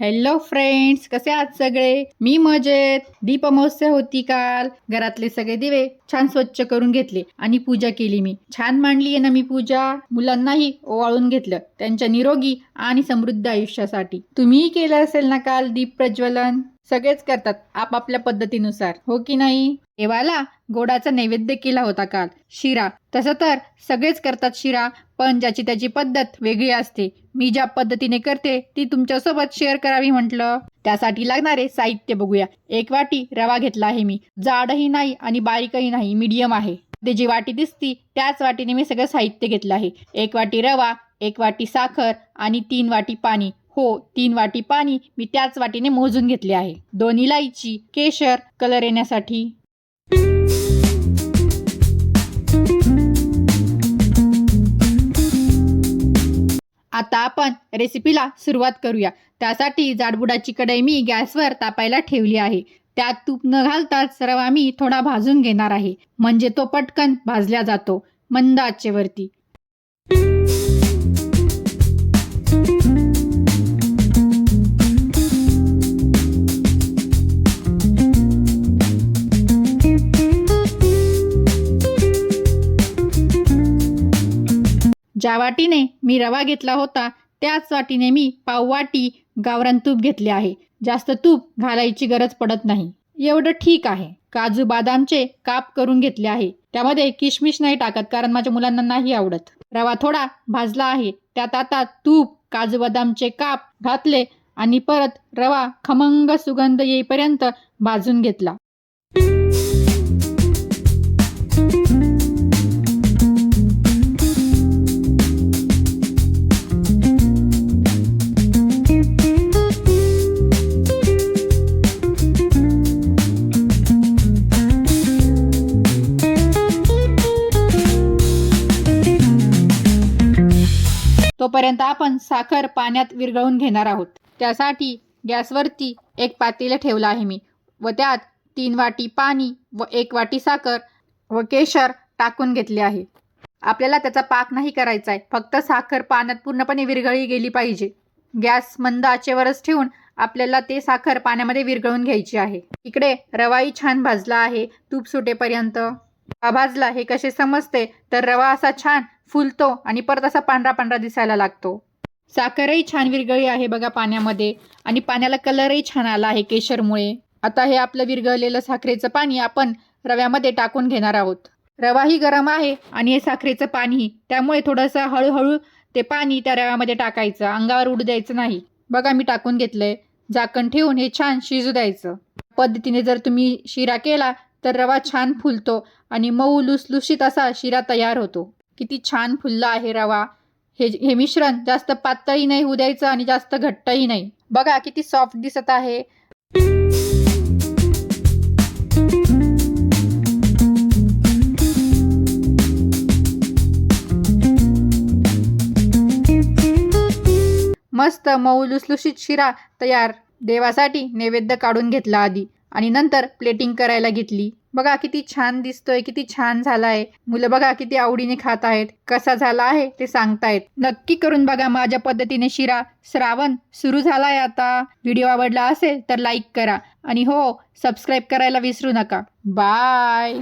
Hello friends कसे आहात सगळे? मी मजेत. दीपमहोत्सव होती काल. घरातले सगळे दिवे छान स्वच्छ करून घेतले आणि पूजा केली मी. छान मांडली आहे ना मी पूजा? मुलांनाही ओवाळून घेतलं. त्यांच्या निरोगी आणि समृद्ध आयुष्यासाठी. तुम्हीही केलं असेल ना काल दीप प्रज्वलन? सगळेच करतात आपापल्या पद्धतीनुसार. हो की नाही? देवाला गोडाचा नैवेद्य केला होता काल. शिरा. तसं तर सगळेच करतात शिरा पण ज्याची त्याची पद्धत वेगळी असते. मी ज्या पद्धतीने करते ती तुमच्यासोबत शेअर करावी म्हटलं. त्यासाठी लागणारे साहित्य बघूया. एक वाटी रवा घेतला आहे मी. जाडही नाही आणि बारीकही नाही मीडियम आहे. ते जी वाटी दिसती त्याच वाटीने मी सगळं साहित्य घेतलं आहे. एक वाटी रवा एक वाटी साखर आणि तीन वाटी पाणी. हो तीन वाटी पाणी मी त्याच वाटीने मोजून घेतले आहे. दोन इलायची केशर कलर येण्यासाठी. आता आपण रेसिपीला सुरुवात करूया. त्यासाठी जाडबुडाची कढई मी गॅसवर तापायला ठेवली आहे. त्यात तूप न घालताच रवा मी थोडा भाजून घेणार आहे. म्हणजे तो पटकन भाजला जातो. मंद आचेवरती. ज्या वाटीने मी रवा घेतला होता त्याच वाटीने मी पाववाटी गावरान तूप घेतले आहे. जास्त तूप घालायची गरज पडत नाही. एवढं ठीक आहे. काजू बदामचे काप करून घेतले आहे. त्यामध्ये किशमिश नाही टाकत कारण माझ्या मुलांना नाही आवडत. रवा थोडा भाजला आहे. त्यात आता तूप काजू बदामचे काप घातले आणि परत रवा खमंग सुगंध येईपर्यंत भाजून घेतला. तोपर्यंत आपण साखर पाण्यात विरघळून घेणार आहोत त्यासाठी गॅसवरती एक पातेलं ठेवलं आहे मी व त्यात तीन वाटी पाणी व एक वाटी साखर व केशर टाकून घेतले आहे. आपल्याला त्याचा पाक नाही करायचा आहे फक्त साखर पाण्यात पूर्णपणे विरघळी गेली पाहिजे. गॅस मंद आचेवरच ठेवून आपल्याला ते साखर पाण्यामध्ये विरघळून घ्यायची आहे. इकडे रवाई छान भाजला आहे तूप सुटेपर्यंत. भाजला हे कसे समजते? तर रवा असा छान फुलतो आणि परत असा पांढरा पांढरा दिसायला लागतो. साखरही छान विरगळी आहे बघा पाण्यामध्ये आणि पाण्याला कलरही छान आला आहे केशरमुळे. आता हे आपलं विरघळलेलं साखरेचं पाणी आपण रव्यामध्ये टाकून घेणार आहोत. रवाही गरम आहे आणि हे साखरेचं पाणीही त्यामुळे थोडंसं हळूहळू ते पाणी त्या रव्यामध्ये टाकायचं अंगावर उडू द्यायचं नाही. बघा मी टाकून घेतलंय. झाकण ठेवून हे छान शिजू द्यायचं. पद्धतीने जर तुम्ही शिरा केला तर रवा छान फुलतो आणि मऊ लुसलुशीत असा शिरा तयार होतो. किती छान फुलला आहे रवा. हे हे मिश्रण जास्त पातळही नाही होऊ द्यायचं आणि जास्त घट्टही नाही. बघा किती सॉफ्ट दिसत आहे. मस्त मऊ लुसलुशीत शिरा तयार. देवासाठी नैवेद्य काढून घेतला आधी. आणि नंतर प्लेटिंग करायला घेतली. बघा किती छान दिसतोय किती छान झाला आहे मुलं बघा किती आवडीने खात आहेत. कसा झाला आहे ते सांगतायत. नक्की करून बघा माझ्या पद्धतीने शिरा. श्रावण सुरू झालाय आता. व्हिडिओ आवडला असेल तर लाईक करा. आणि हो सबस्क्राईब करायला विसरू नका. बाय